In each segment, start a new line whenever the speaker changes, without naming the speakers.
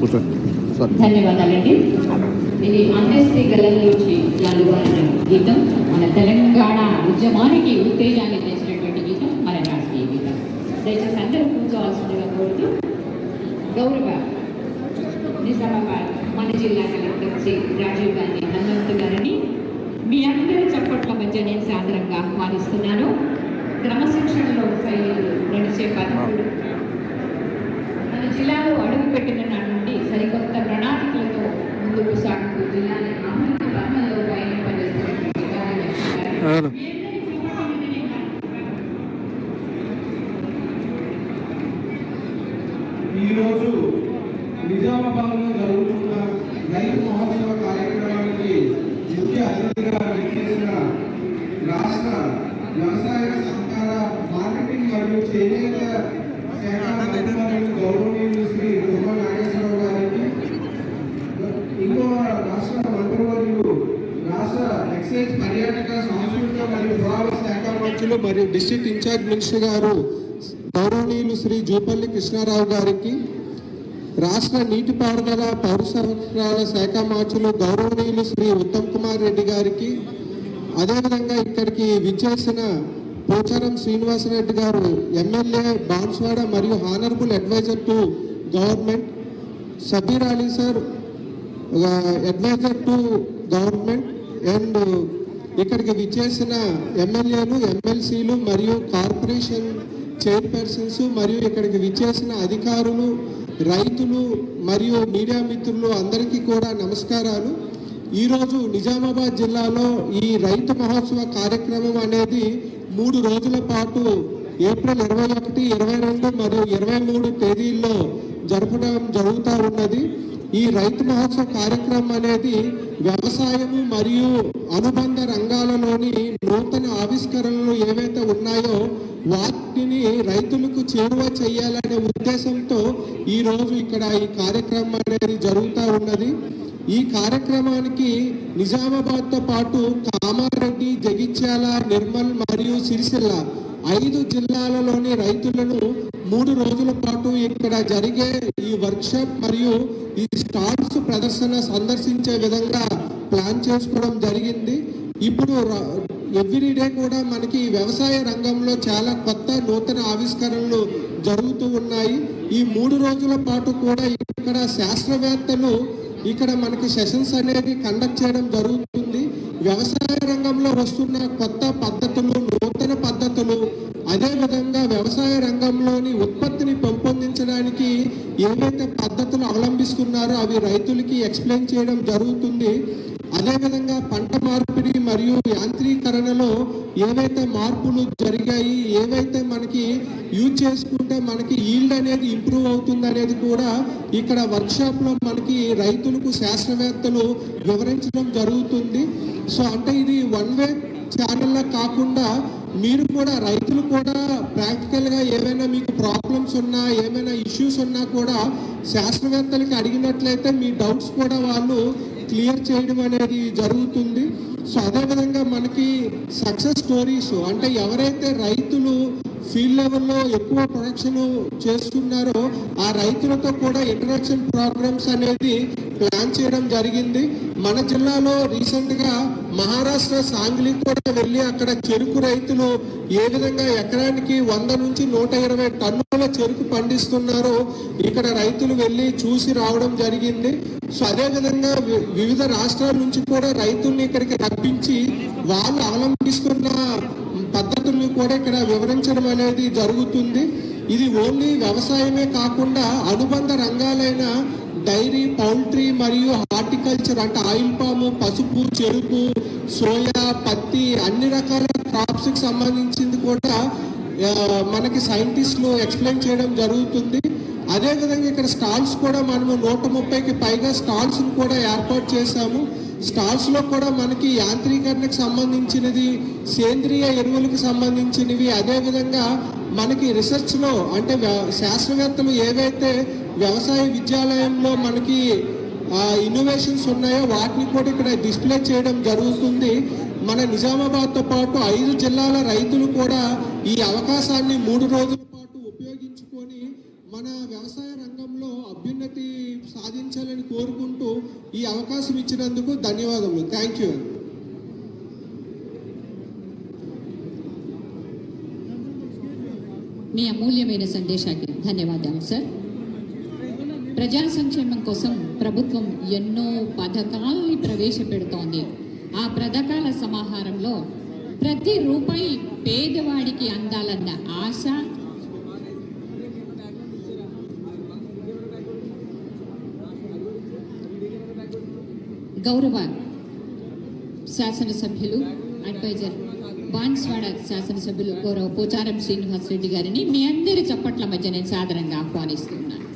కూర్చోండి
ధన్యవాదాలండి. ఇది అంత్యశ్రీ గలం నుంచి జాలువారిన గీతం. మన తెలంగాణ ఉద్యమానికి ఉత్తేజాన్ని తెచ్చినటువంటి గీతం మన రాజకీయ గీతం. దయచేసి అందరూ కూర్చోవాల్సిందిగా కోరుతూ గౌరవ నిజామాబాద్ మన జిల్లా కలెక్టర్ శ్రీ రాజీవ్ గాంధీ హనుమంతు గారిని మీ అందరి చప్పట్ల మధ్య నేను సాదరంగా ఆహ్వానిస్తున్నాను. క్రమశిక్షణలో శైలిలో నడిచే పదవులు మన జిల్లాలో అడుగు పెట్టిన సరికొత్త ప్రణాళికలతో ముందుకు సాగుతూ జిల్లాని అభివృద్ధి పథంలో పయనింపజేస్తున్నటువంటి కార్యదర్శి
ఈరోజు నిజామాబాద్లో జరుగుతున్న రైతు మహోత్సవ కార్యక్రమానికి ముఖ్య అతిథిగా విచ్చేసిన రాష్ట్ర వ్యవసాయ సహకార మార్కెటింగ్ మరియు చేనేత శాఖ గౌరవనీయులు శ్రీ తుమ్మల నాగేశ్వరరావు గారికి ఇంకో రాష్ట్ర మంత్రివర్యులు రాష్ట్ర ఎక్సైజ్ పర్యాటక సాంస్కృతిక మరియు పురావస్తు శాఖ మంత్రులు మరియు డిస్ట్రిక్ట్ ఇన్ఛార్జ్ మినిస్టర్ గారు గౌరవనీయులు శ్రీ జూపల్లి కృష్ణారావు గారికి రాష్ట్ర నీటిపారుదల పౌర శాఖ మంత్రులు గౌరవనీయులు శ్రీ ఉత్తమ్ కుమార్ రెడ్డి గారికి అదేవిధంగా ఇక్కడికి విచ్చేసిన పోచారం శ్రీనివాసరెడ్డి గారు ఎమ్మెల్యే బాన్స్వాడ మరియు honourable adviser to government Sabir Ali sir adviser to government and ఇక్కడికి విచ్చేసిన ఎమ్మెల్యేలు ఎమ్మెల్సీలు మరియు కార్పొరేషన్ చైర్పర్సన్స్ మరియు ఇక్కడికి విచ్చేసిన అధికారులు రైతులు మరియు మీడియా మిత్రులు అందరికీ కూడా నమస్కారాలు. ఈరోజు నిజామాబాద్ జిల్లాలో ఈ రైతు మహోత్సవ కార్యక్రమం అనేది మూడు రోజుల పాటు ఏప్రిల్ ఇరవై ఒకటి ఇరవై రెండు మరియు ఇరవై మూడు తేదీల్లో జరపడం జరుగుతూ ఉన్నది. ఈ రైతు మహోత్సవ కార్యక్రమం అనేది వ్యవసాయము మరియు అనుబంధ రంగాలలోని నూతన ఆవిష్కరణలు ఏవైతే ఉన్నాయో వాటిని రైతులకు చేరువ చేయాలనే ఉద్దేశంతో ఈ రోజు ఇక్కడ ఈ కార్యక్రమం అనేది జరుగుతూ ఉన్నది. ఈ కార్యక్రమానికి నిజామాబాద్తో పాటు కామారెడ్డి జగిత్యాల నిర్మల్ మరియు సిరిసిల్ల ఐదు జిల్లాలలోని రైతులను మూడు రోజుల పాటు ఇక్కడ జరిగే ఈ వర్క్షాప్ మరియు ఈ స్టాల్స్ ప్రదర్శన సందర్శించే విధంగా ప్లాన్ చేసుకోవడం జరిగింది. ఇప్పుడు ఎవ్రీడే కూడా మనకి వ్యవసాయ రంగంలో చాలా కొత్త నూతన ఆవిష్కరణలు జరుగుతూ ఉన్నాయి. ఈ మూడు రోజుల పాటు కూడా ఇక్కడ శాస్త్రవేత్తలు ఇక్కడ మనకి సెషన్స్ అనేది కండక్ట్ చేయడం జరుగుతుంది. వ్యవసాయ రంగంలో వస్తున్న కొత్త పద్ధతులు అదేవిధంగా వ్యవసాయ రంగంలోని ఉత్పత్తిని పెంపొందించడానికి ఏవైతే పద్ధతులు అవలంబిస్తున్నారో అవి రైతులకి ఎక్స్ప్లెయిన్ చేయడం జరుగుతుంది. అదేవిధంగా పంట మార్పిడి మరియు యాంత్రీకరణలో ఏవైతే మార్పులు జరిగాయి ఏవైతే మనకి యూజ్ చేసుకుంటే మనకి ఈల్డ్ అనేది ఇంప్రూవ్ అవుతుంది అనేది కూడా ఇక్కడ వర్క్షాప్లో మనకి రైతులకు శాస్త్రవేత్తలు వివరించడం జరుగుతుంది. సో అంటే ఇది వన్ వే ఛానల్లో కాకుండా మీరు కూడా రైతులు కూడా ప్రాక్టికల్గా ఏమైనా మీకు ప్రాబ్లమ్స్ ఉన్నా ఏమైనా ఇష్యూస్ ఉన్నా కూడా శాస్త్రవేత్తలకి అడిగినట్లయితే మీ డౌట్స్ కూడా వాళ్ళు క్లియర్ చేయడం అనేది జరుగుతుంది. సో అదేవిధంగా మనకి సక్సెస్ స్టోరీస్ అంటే ఎవరైతే రైతులు ఫీల్డ్ లెవెల్లో ఎక్కువ ప్రొడక్షన్ చేస్తున్నారో ఆ రైతులతో కూడా ఇంటరాక్షన్ ప్రోగ్రామ్స్ అనేది ప్లాన్ చేయడం జరిగింది. మన జిల్లాలో రీసెంట్గా మహారాష్ట్ర సాంగ్లీ కూడా వెళ్ళి అక్కడ చెరుకు రైతులు ఏ విధంగా ఎకరానికి వంద నుంచి నూట ఇరవై టన్నుల చెరుకు పండిస్తున్నారో ఇక్కడ రైతులు వెళ్ళి చూసి రావడం జరిగింది. సో అదేవిధంగా వివిధ రాష్ట్రాల నుంచి కూడా రైతుల్ని ఇక్కడికి రప్పించి వాళ్ళు అవలంబిస్తున్న పద్ధతుల్ని కూడా ఇక్కడ వివరించడం అనేది జరుగుతుంది. ఇది ఓన్లీ వ్యవసాయమే కాకుండా అనుబంధ రంగాలైన డైరీ పౌల్ట్రీ మరియు హార్టికల్చర్ అంటే ఆయిల్ పాము పసుపు చెరుకు సోయా పత్తి అన్ని రకాల క్రాప్స్కి సంబంధించింది కూడా మనకి సైంటిస్టులు ఎక్స్ప్లెయిన్ చేయడం జరుగుతుంది. అదేవిధంగా ఇక్కడ స్టాల్స్ కూడా మనము నూట ముప్పైకి పైగా స్టాల్స్ కూడా ఏర్పాటు చేశాము. స్టాల్స్లో కూడా మనకి యాంత్రీకరణకు సంబంధించినది సేంద్రియ ఎరువులకు సంబంధించినవి. అదేవిధంగా మనకి రీసెర్చ్లో అంటే వ్య- శాస్త్రవేత్తలు ఏవైతే వ్యవసాయ విద్యాలయంలో మనకి ఇన్నోవేషన్స్ ఉన్నాయో వాటిని కూడా ఇక్కడ డిస్ప్లే చేయడం జరుగుతుంది. మన నిజామాబాద్తో పాటు ఐదు జిల్లాల రైతులు కూడా ఈ అవకాశాన్ని మూడు రోజుల పాటు ఉపయోగించుకొని మన వ్యవసాయ రంగంలో అభ్యున్నతి సాధించాలని కోరుకుంటూ ఈ అవకాశం ఇచ్చినందుకు ధన్యవాదములు. థ్యాంక్ యూ
మీ అమూల్యమైన సందేశానికి ధన్యవాదాలు సార్ ప్రజా సంక్షేమం కోసం ప్రభుత్వం ఎన్నో పథకాల్ని ప్రవేశపెడుతోంది. ఆ పథకాల సమాహారంలో ప్రతి రూపాయి పేదవాడికి అందాలన్న ఆశ గౌరవ శాసనసభ్యులు అడ్వైజర్ బాన్స్వాడ శాసనసభ్యులు గౌరవ పోచారం శ్రీనివాస్ రెడ్డి గారిని మీ అందరి చప్పట్ల మధ్య నేను సాధారణంగా ఆహ్వానిస్తున్నాను.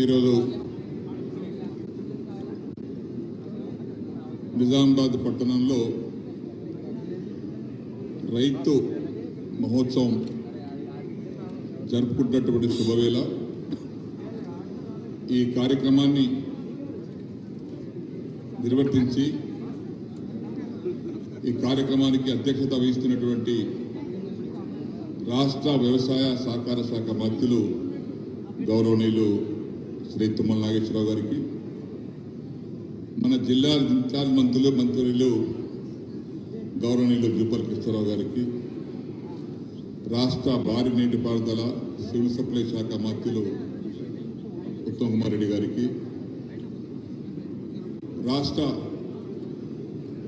ఈరోజు నిజామాబాద్ పట్టణంలో రైతు మహోత్సవం జరుపుకుంటున్నటువంటి శుభవేళ. ఈ కార్యక్రమాన్ని నిర్వర్తించి ఈ కార్యక్రమానికి అధ్యక్షత వహిస్తున్నటువంటి రాష్ట్ర వ్యవసాయ సహకార శాఖ మంత్రులు గౌరవనీయులు శ్రీ తుమ్మల నాగేశ్వరరావు గారికి మన జిల్లా ఇన్ఛార్జ్ మంత్రులు మంత్రులు గౌరవనీయులు జూపల్ కృష్ణారావు గారికి రాష్ట్ర భారీ నీటిపారుదల సివిల్ సప్లై శాఖ మంత్రులు ఉత్తమ్ కుమార్ రెడ్డి గారికి రాష్ట్ర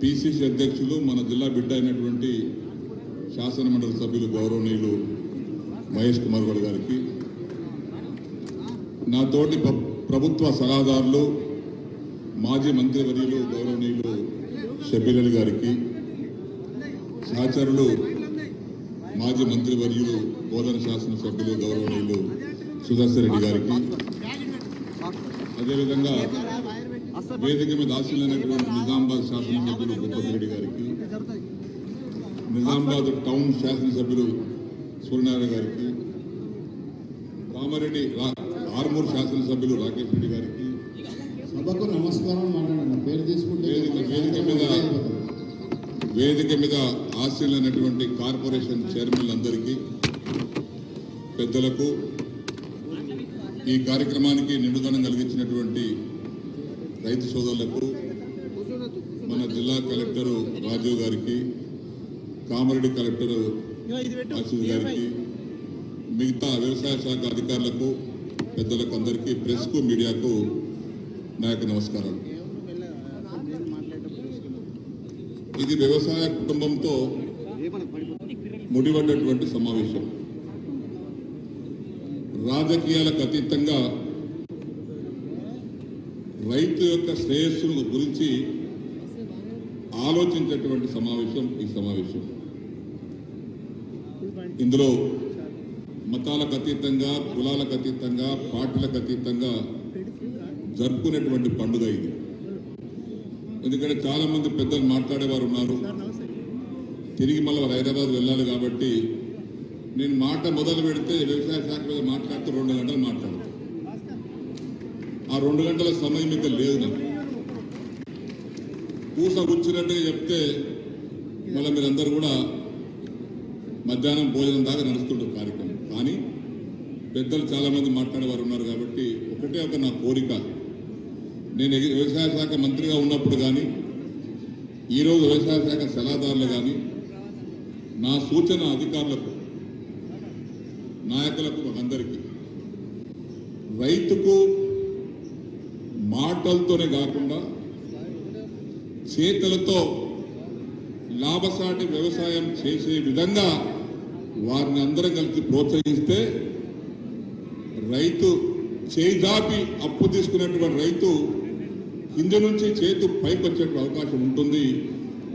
పిసిసి అధ్యక్షులు మన జిల్లా బిడ్డ అయినటువంటి శాసనమండలి సభ్యులు గౌరవనీయులు మహేష్ కుమార్ గౌడ్ గారికి నా తోటి ప్రభుత్వ సలహాదారులు మాజీ మంత్రివర్యులు గౌరవనీయులు షబీర్ గారికి సహచరులు మాజీ మంత్రివర్యులు బోధన శాసనసభ్యులు గౌరవనీయులు సుదర్శన్ రెడ్డి గారికి. అదేవిధంగా వేదిక మీద ఆశీలైనటువంటి నిజామాబాద్ శాసనసభ్యులు గుప్పతి రెడ్డి గారికి నిజామాబాద్ టౌన్ శాసనసభ్యులు సూర్యనారాయణ గారికి కామారెడ్డి రా- ఆర్మూర్ శాసనసభ్యులు రాకేష్ రెడ్డి గారికి.
సభకు నమస్కారం మాట్లాడండి పేరు తీసుకుంటే
వేదిక వేదిక మీద వేదిక మీద ఆశీలైనటువంటి కార్పొరేషన్ చైర్మన్లందరికీ పెద్దలకు ఈ కార్యక్రమానికి నిండుదనం కలిగించినటువంటి రైతు సోదరులకు మన జిల్లా కలెక్టరు రాజీవ్ గారికి కామారెడ్డి కలెక్టరు ఆశీష్ గారికి మిగతా వ్యవసాయ శాఖ అధికారులకు పెద్దలకు అందరికీ ప్రెస్కు మీడియాకు నా యొక్క నమస్కారాలు. ఇది వ్యవసాయ కుటుంబంతో ముడిపడ్డటువంటి సమావేశం. రాజకీయాలకు అతీతంగా రైతు యొక్క శ్రేయస్సును గురించి ఆలోచించేటువంటి సమావేశం ఈ సమావేశం. ఇందులో మతాలకు అతీతంగా కులాలకు అతీతంగా పార్టీలకు అతీతంగా జరుపుకునేటువంటి పండుగ ఇది. ఎందుకంటే చాలా మంది పెద్దలు మాట్లాడేవారు ఉన్నారు. తిరిగి మళ్ళీ వారు హైదరాబాద్ వెళ్ళాలి కాబట్టి నేను మాట మొదలు పెడితే వ్యవసాయ శాఖ మీద మాట్లాడితే రెండు గంటలు మాట్లాడతాను ఆ రెండు గంటల సమయం ఇంకా లేదు నాకు. పూస కూర్చున్నట్టుగా చెప్తే మళ్ళీ మీరందరూ కూడా మధ్యాహ్నం భోజనం దాకా నడుస్తుంటారు కార్యక్రమం. కానీ పెద్దలు చాలామంది మాట్లాడేవారు ఉన్నారు కాబట్టి ఒకటే ఒక నా కోరిక. నేను వ్యవసాయ శాఖ మంత్రిగా ఉన్నప్పుడు కానీ ఈరోజు వ్యవసాయ శాఖ సలహాదారులు కానీ నా సూచన అధికారులకు నాయకులకు అందరికీ రైతుకు మాటలతోనే కాకుండా చేతులతో లాభసాటి వ్యవసాయం చేసే విధంగా వారిని అందరం కలిసి ప్రోత్సహిస్తే రైతు చేజాపి అప్పు తీసుకున్నటువంటి రైతు కింది నుంచి చేతు పైకి వచ్చేటువంటి అవకాశం ఉంటుంది.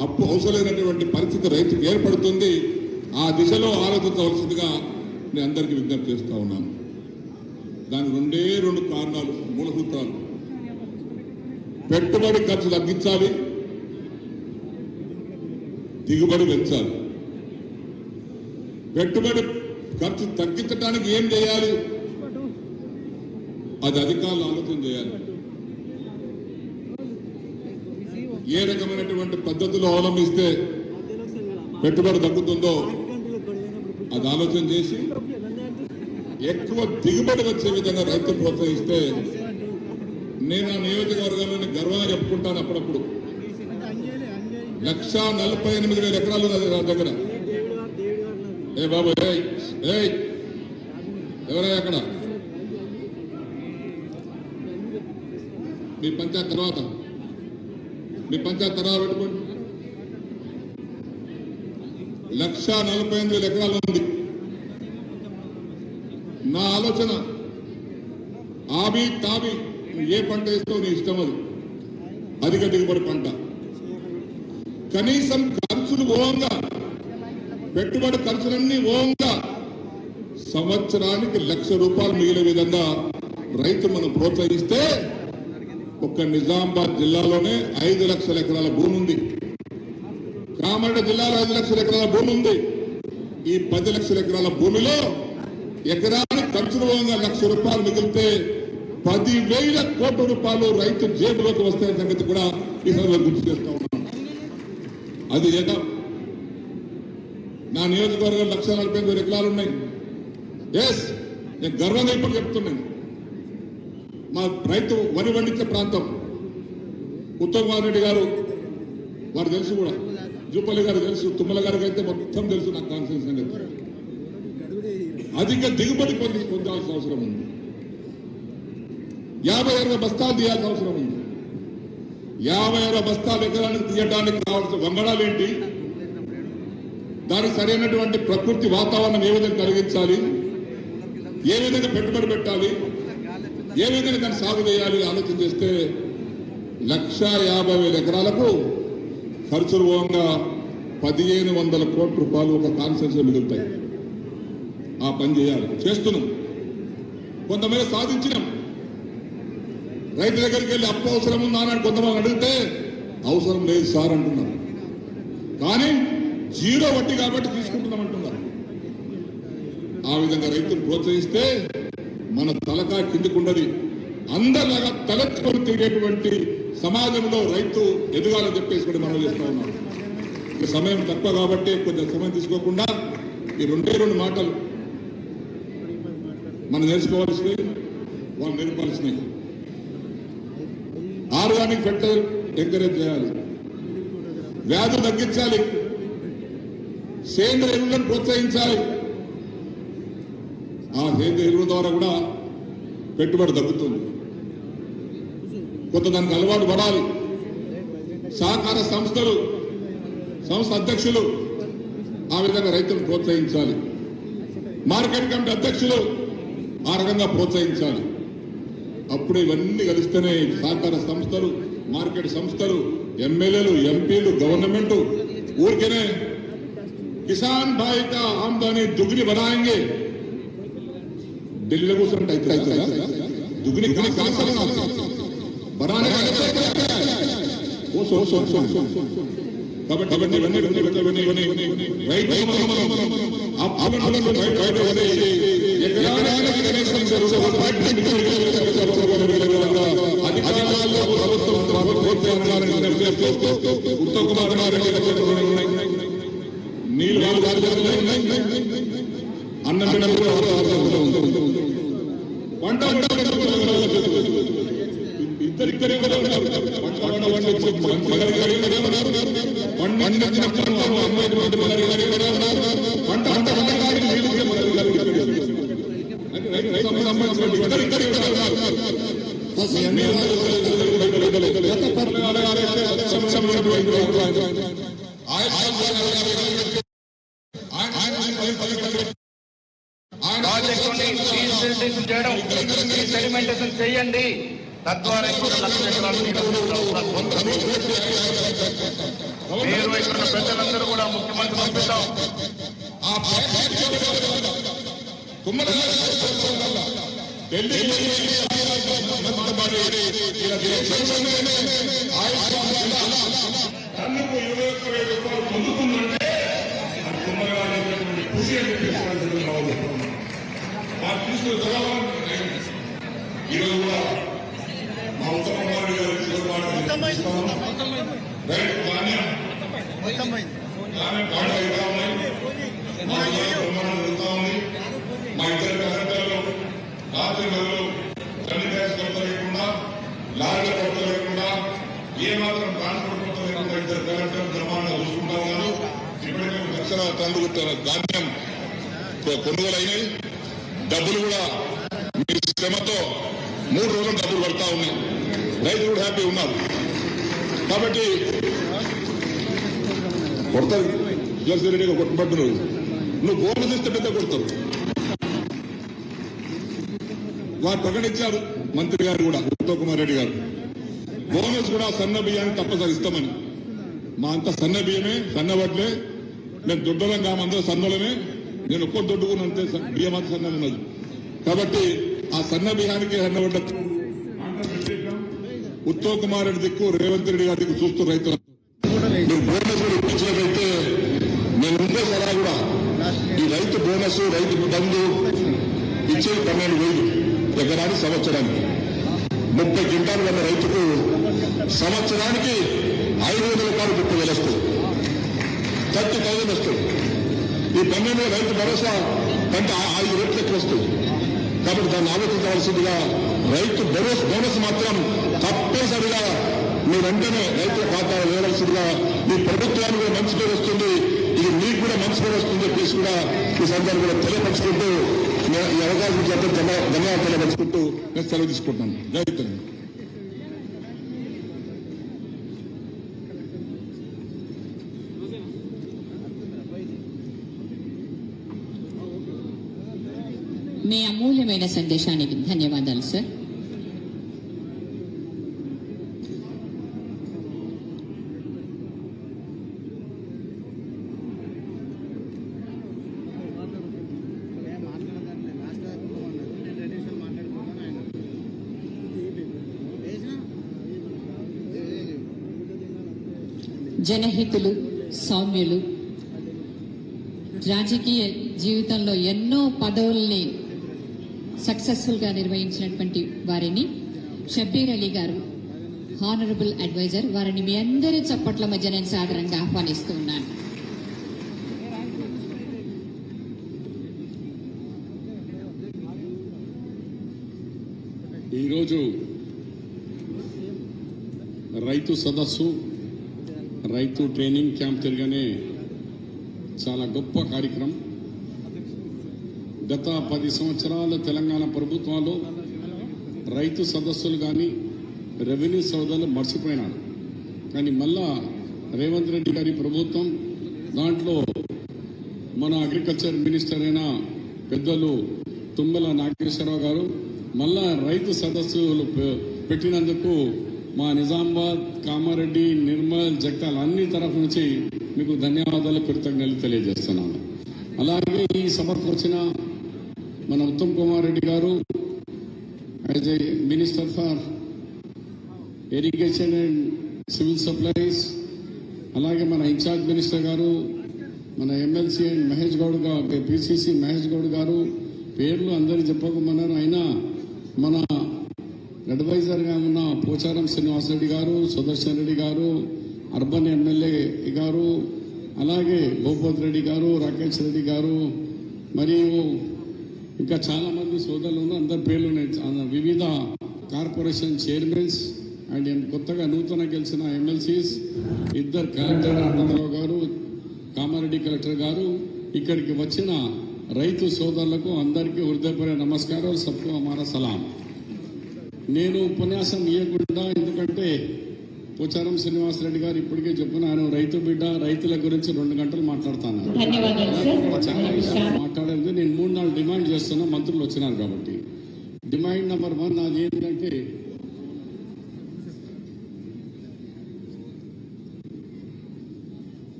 అప్పు అవసరమైనటువంటి పరిస్థితి రైతుకు ఏర్పడుతుంది. ఆ దిశలో ఆలోచించవలసిందిగా నేను అందరికీ విజ్ఞప్తి చేస్తూ ఉన్నాను. దాని రెండే రెండు కారణాలు మూల సూత్రాలు. పెట్టుబడి ఖర్చు తగ్గించాలి. దిగుబడి పెంచాలి. పెట్టుబడి ఖర్చు తగ్గించడానికి ఏం చేయాలి? అది అధికారులు ఆలోచన చేయాలి. ఏ రకమైనటువంటి పద్ధతులు అవలంబిస్తే పెట్టుబడి తగ్గుతుందో అది ఆలోచన చేసి ఎక్కువ దిగుబడి వచ్చే విధంగా రైతు ప్రోత్సహిస్తే నేను ఆ నియోజకవర్గంలోని గర్వంగా చెప్పుకుంటాను అప్పుడప్పుడు. లక్ష నలభై ఎనిమిది వేల ఎకరాలు నా దగ్గర. ఏ బాబు ఏయ్ ఏయ్ ఎవరయ్యా అక్కడ? మీ పంచాయత్ తర్వాత. మీ పంచాయత్ తర్వాత పెట్టుకోండి. లక్ష నలభై ఎనిమిది వేల ఎకరాలు ఉంది. నా ఆలోచన ఆబి తాబి ఏ పంట వేస్తావు నీ ఇష్టం అది. అధిక దిగుబడి పంట. కనీసం ఖర్చులు ఓంగా పెట్టుబడి ఖర్చులన్నీ ఓంగా. సంవత్సరానికి లక్ష రూపాయలు మిగిలే విధంగా రైతు మనం ప్రోత్సహిస్తే ఒక్క నిజామాబాద్ జిల్లాలోనే ఐదు లక్షల ఎకరాల భూమి ఉంది. కామారెడ్డి జిల్లాలో ఐదు లక్షల ఎకరాల భూమి ఉంది. ఈ పది లక్షల ఎకరాల భూమిలో ఎకరానికి ఖర్చులు లక్ష రూపాయలు మిగిలితే పదివేల కోట్ల రూపాయలు రైతు జేబులోకి వస్తాయనే సంగతి కూడా ఈ సందర్భంగా గుర్తు చేస్తా ఉన్నాను. అది ఏదో నా నియోజకవర్గం లక్ష నలభై ఎనిమిది ఎకరాలు ఉన్నాయి. ఎస్ నేను గర్వంగా ఇప్పుడు చెప్తున్నాను. మా రైతు వరి పండించే ప్రాంతం ఉత్తమ్ కుమార్ రెడ్డి గారు వారు తెలుసు కూడా. జూపల్లి గారు తెలుసు తుమ్మల గారికి అయితే మొత్తం తెలుసు నాకు కాన్ఫిడెన్స్ సంగతి. అధిక దిగుబడి పొంది పొందాల్సిన అవసరం ఉంది. యాభై అరవై బస్తాలు తీయాల్సిన అవసరం ఉంది. యాభై అరవై బస్తాలు ఎకరానికి తీయడానికి కావాల్సిన వంగడాలు ఏంటి? దానికి సరైనటువంటి ప్రకృతి వాతావరణం ఏ విధంగా కలిగించాలి? ఏ విధంగా పెట్టుబడి పెట్టాలి? ఏ విధంగా దాన్ని సాగు చేయాలి? ఆలోచన చేస్తే లక్ష యాభై వేల ఎకరాలకు ఖర్చులు పోగా పదిహేను వందల కోట్ల రూపాయలు ఒక కాన్సెన్స్ మిగులుతాయి. ఆ పని చేయాలి. చేస్తున్నాం. కొంతమంది సాధించినాం. రైతు దగ్గరికి వెళ్ళి అప్పు అవసరం ఉందా అని కొంతమంది అడిగితే అవసరం లేదు సార్ అంటున్నారు. కానీ జీరో వడ్డీ కాబట్టి తీసుకుంటున్నాం అంటున్నారు. ఆ విధంగా రైతులు ప్రోత్సహిస్తే మన తలకా కిందికుండది అందరిలాగా తలెత్తుకొని తిరిగేటువంటి సమాజంలో రైతు ఎదగాలని చెప్పేసి కూడా మనం చేస్తా ఉన్నాం. సమయం తక్కువ కాబట్టి కొంచెం సమయం తీసుకోకుండా ఈ రెండే రెండు మాటలు మనం నేర్చుకోవాల్సినవి వాళ్ళు నేర్పాల్సినవి. ఆర్గానిక్ ఫెర్టైల్ ఎంకరేజ్ చేయాలి. వ్యాధులు తగ్గించాలి. సేంద్రియ ఎరువులను ప్రోత్సహించాలి. ఆ సేంద్రియ ఎరువుల ద్వారా కూడా పెట్టుబడి తగ్గుతుంది. కొంత దానికి అలవాటు పడాలి. సహకార సంస్థలు సంస్థ అధ్యక్షులు ఆ విధంగా రైతులను ప్రోత్సహించాలి. మార్కెట్ కమిటీ అధ్యక్షులు ఆ రకంగా ప్రోత్సహించాలి. అప్పుడు ఇవన్నీ కలిస్తేనే సహకార సంస్థలు మార్కెట్ సంస్థలు ఎమ్మెల్యేలు ఎంపీలు గవర్నమెంట్ ఊరికేనే కిసాన్ భాయ్ కా ఆమ్దానీ దుగ్ని బనాయంగే ఢిల్లీలో కూర్చుంటే అయితే అవుతుందా దుగ్ని బనానే ఓ సో సో సో సో కాబట్టి కాబట్టి ఇవన్నీ ఇవన్నీ ఇవన్నీ ఇవన్నీ రైతు అప్పులను బయట బయట వదిలేసి ఎకరానికి కనీసం చెరువు అధికారులు ప్రభుత్వం ప్రభుత్వాన్ని నిర్దేశిస్తూ ఉత్తమ్ కుమార్ గారు నీళ్ళు అన్నం పంట ఇద్దరిద్దరే ఉన్నారు పంట పంట పండించే మంత్రి గారు ఇక్కడే ఉన్నారు పండించిన పంటలు అమ్మేటువంటి మంత్రి గారు ఇక్కడే ఉన్నారు పంట పంట పండడానికి నీళ్ళు ఇచ్చే మంత్రి గారు ఇక్కడే ఉన్నారు. అంటే రైతు సంబంధించినటువంటి ఇద్దరు ఇక్కడే ఉన్నారు. మీ అందరూ సంబంధించినటువంటి ఆయన ఆయన ఆయన
ప్రాజెక్టుని డీసెంటేషన్ చేయడం సెడిమెంటేషన్ చేయండి తద్వారా ఇక్కడ లక్ష ఎకరాలు పొందుతుంది. మీరు ఇక్కడ ఉన్న పెద్దలందరూ కూడా ముఖ్యమంత్రి పంపిస్తాం
ఢిల్లీ టన్నుకు ఇరవై ఒక్క వెయ్యి రూపాయలు పొందుతుందంటే అది కుమ్మగా అనేటటువంటి కృషి అని చెప్పేసి మన చంద్రబాబు చెప్తున్నాం వారు తీసుకుని చదవాలని ఈరోజు కూడా మా ఉత్తమ కుమారుడు గారు చదువుబాటు రైతు ధాన్యం ధాన్యం కాడ అవుతా ఉన్నాయి మా ఇద్దరు ప్రమాణం జరుగుతా ఉంది మా ఇద్దరు కలెక్టర్లు రాత్రి గదులు తల్లి గ్యాస్ కొరత లేకుండా లారీల కొరత లేకుండా ఏ మాత్రం ట్రాన్స్పోర్ట్ కొరత లేకుండా ఇద్దరు కలెక్టర్లు ప్రమాణం చూసుకుంటా ఉన్నారు ఇప్పటికే ఒక లక్షల టన్నులు ధాన్యం కొ- కొనుగోలు అయినాయి డబ్బులు కూడా మీ శ్రమతో మూడు రోజులు డబ్బులు పడతా ఉన్నాయి రైతులు కూడా హ్యాపీ ఉన్నారు కాబట్టి కొడతారు. రెడ్డి రెడ్డిగా కొట్టబట్టున్నారు నువ్వు బోనస్ తీస్తే పెద్ద కొడతారు వారు ప్రకటించారు మంత్రి గారు కూడా ఉత్తమ్ కుమార్ రెడ్డి గారు. బోనస్ కూడా సన్న బియ్యాన్ని తప్పనిసరి ఇస్తామని. మా అంత సన్న బియ్యమే సన్న వడ్లే. నేను దొడ్డలం కామందరూ సన్నలమే. నేను ఒక్కో దొడ్డుకున్నంతే బియ్యం అంత సన్నం ఉన్నది. కాబట్టి ఆ సన్న బియ్యానికి ఉండదు వడ్ల ఉత్తమ్ కుమార్ రెడ్డి దిక్కు రేవంత్ రెడ్డి గారి దిక్కు చూస్తూ రైతులు. బోనస్ కూడా ఇప్పించినట్లయితే నేను ఉండే సలహా కూడా ఈ రైతు బోనస్ రైతు బంధు ఇచ్చేది పన్నెండు వేలు ఎకరానికి సంవత్సరానికి. ముప్పై క్వింటాలు ఉన్న రైతుకు సంవత్సరానికి ఐదు వందల రూపాయలు ముప్పై వేలు వస్తుంది థర్టీ థౌసండ్ వస్తుంది ఈ పన్నెండు రైతు భరోసా కంటే ఆ- ఐదు రెట్లు ఎక్కువ వస్తుంది కాబట్టి దాన్ని ఆలోచించవలసిందిగా రైతు బోనస్ బోనస్ మాత్రం తప్పనిసరిగా మీ వెంటనే రైతుల ఖాతాలో వేయవలసిందిగా మీ ప్రభుత్వానికి కూడా మంచి పేరు వస్తుంది. ఇది మీకు కూడా మంచి పేరు వస్తుంది. చెప్పేసి కూడా ఈ సందర్భంగా తెలియపరుచుకుంటూ ఈ అవకాశం ఇచ్చినందుకు ధన్యవాదాలు తెలియపరుచుకుంటూ నేను సెలవు తీసుకుంటున్నాను. జై
మీ అమూల్యమైన సందేశానికి ధన్యవాదాలు సార్. జనహితులు సౌమ్యులు రాజకీయ జీవితంలో ఎన్నో పదవుల్ని సక్సెస్ఫుల్గా నిర్వహించినటువంటి వారిని షబ్బీర్ అలీ గారు హానరబుల్ అడ్వైజర్ వారిని మీ అందరి చప్పట్ల మధ్య నేను సాదరంగా ఆహ్వానిస్తూ ఉన్నాను.
ఈరోజు రైతు సదస్సు రైతు ట్రైనింగ్ క్యాంప్ తిరగానే చాలా గొప్ప కార్యక్రమం. గత పది సంవత్సరాల తెలంగాణ ప్రభుత్వాలు రైతు సదస్సులు కానీ రెవెన్యూ సోదాలు మర్చిపోయినారు. కానీ మళ్ళా రేవంత్ రెడ్డి గారి ప్రభుత్వం దాంట్లో మన అగ్రికల్చర్ మినిస్టర్ అయిన పెద్దలు తుమ్మల నాగేశ్వరరావు గారు మళ్ళా రైతు సదస్సులు పె- పెట్టినందుకు మా నిజామాబాద్ కామారెడ్డి నిర్మల్ జగతాల్ అన్ని తరఫు నుంచి మీకు ధన్యవాదాలు కృతజ్ఞతలు తెలియజేస్తున్నాను. అలాగే ఈ సభకు వచ్చిన మన ఉత్తమ్ కుమార్ రెడ్డి గారు as a minister for irrigation and civil supplies అలాగే మన ఇన్ఛార్జ్ మినిస్టర్ గారు మన ఎమ్మెల్సీ అండ్ మహేష్ గౌడ్ గారు పిసిసి మహేష్ గౌడ్ గారు పేర్లు అందరూ చెప్పకమన్నారు. అయినా మన అడ్వైజర్గా ఉన్న పోచారం శ్రీనివాసరెడ్డి గారు సుదర్శన్ రెడ్డి గారు అర్బన్ ఎమ్మెల్యే గారు అలాగే భూపత్ రెడ్డి గారు రాకేష్ రెడ్డి గారు మరియు ఇంకా చాలా మంది సోదరులు ఉన్నారు అందరి పేర్లు ఉన్నాయి. వివిధ కార్పొరేషన్ చైర్మన్స్ అండ్ కొత్తగా నూతన గెలిచిన ఎమ్మెల్సీస్ ఇద్దరు కలెక్టర్ అనంతరావు గారు కామారెడ్డి కలెక్టర్ గారు ఇక్కడికి వచ్చిన రైతు సోదరులకు అందరికీ హృదయపూర్వక నమస్కారం సబ్కు హమారా సలాం. నేను ఉపన్యాసం ఇవ్వకుండా ఎందుకంటే పోచారం శ్రీనివాసరెడ్డి గారు ఇప్పటికే చెప్పినాను రైతు బిడ్డ రైతుల గురించి రెండు గంటలు మాట్లాడతాను చాలా విషయాలు మాట్లాడేది నేను మూడు నాలుగు డిమాండ్ చేస్తున్నా మంత్రులు వచ్చినారు కాబట్టి. డిమాండ్ నెంబర్ వన్ అది ఏంటంటే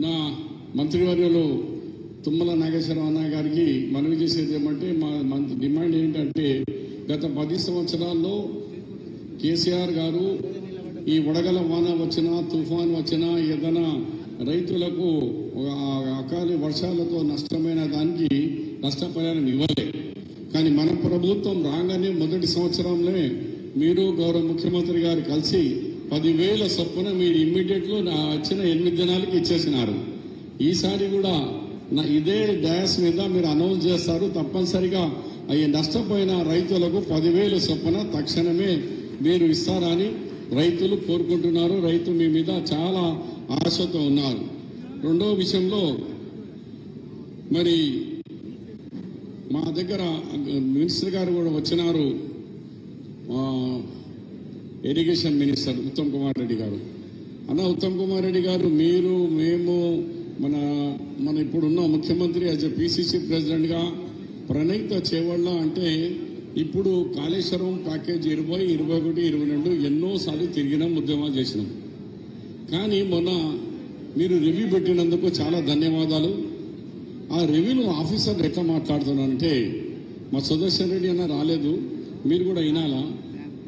నా మంత్రివర్యంలో తుమ్మల నాగేశ్వరరావు అన్న గారికి మనవి చేసేది ఏమంటే మా డిమాండ్ ఏంటంటే గత పది సంవత్సరాల్లో కేసీఆర్ గారు ఈ వడగల వాన వచ్చినా తుఫాన్ వచ్చినా ఏదైనా రైతులకు ఒక అకాలి వర్షాలతో నష్టమైన దానికి నష్టపరిహారం ఇవ్వలే కానీ మన ప్రభుత్వం రాగానే మొదటి సంవత్సరంలో మీరు గౌరవ ముఖ్యమంత్రి గారు కలిసి పదివేల చొప్పున మీరు ఇమ్మీడియట్లో నా వచ్చిన ఎనిమిది దినాలకి ఇచ్చేసినారు. ఈసారి కూడా నా ఇదే డ్యాస్ మీద మీరు అనౌన్స్ చేస్తారు. తప్పనిసరిగా అవి నష్టపోయిన రైతులకు పదివేల చొప్పున తక్షణమే మీరు ఇస్తారని రైతులు కోరుకుంటున్నారు. రైతు మీ మీద చాలా ఆశతో ఉన్నారు. రెండో విషయంలో మరి మా దగ్గర మినిస్టర్ గారు కూడా వచ్చినారు. ఇరిగేషన్ మినిస్టర్ ఉత్తమ్ కుమార్ రెడ్డి గారు. అన్న ఉత్తమ్ కుమార్ రెడ్డి గారు మీరు మేము మన మన ఇప్పుడున్న ముఖ్యమంత్రి యాజ్ ఎ పిసిసి ప్రెసిడెంట్గా ప్రణీత చేవళ్ళ అంటే ఇప్పుడు కాళేశ్వరం ప్యాకేజ్ ఇరవై ఇరవై ఒకటి ఇరవై రెండు ఎన్నోసార్లు తిరిగినాం ఉద్యమాలు చేసినాం. కానీ మొన్న మీరు రివ్యూ పెట్టినందుకు చాలా ధన్యవాదాలు. ఆ రెవెన్యూ ఆఫీసర్ ఎట్లా మాట్లాడుతున్నానంటే మా సుదర్శన్ రెడ్డి అన్న రాలేదు మీరు కూడా వినాలా?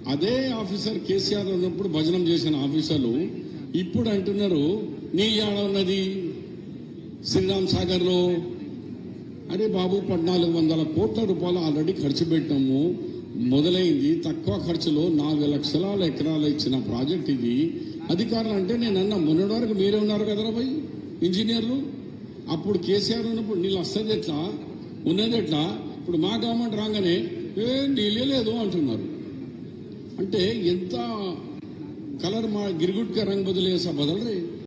అదే ఆఫీసర్ కేసీఆర్ ఉన్నప్పుడు భజనం చేసిన ఆఫీసర్లు ఇప్పుడు అంటున్నారు నీ యాడ ఉన్నది? శ్రీరామ్ సాగర్లో? అరే బాబు పద్నాలుగు వందల కోట్ల రూపాయలు ఆల్రెడీ ఖర్చు పెట్టాము. మొదలైంది. తక్కువ ఖర్చులో నాలుగు లక్షల ఎకరాలు ఇచ్చిన ప్రాజెక్ట్ ఇది. అధికారులు అంటే నేను అన్న మొన్నటి వరకు మీరే ఉన్నారు కదరా భయ్ ఇంజనీర్లు? అప్పుడు కేసీఆర్ ఉన్నప్పుడు నీళ్ళు వస్తుంది ఎట్లా? ఉన్నది ఎట్లా? ఇప్పుడు మా గవర్నమెంట్ రాగానే ఏ నీళ్ళే లేదు అంటున్నారు. అంటే ఎంత కలర్ మా గిరిగుట్క రంగు బదులు వేసా బదలరే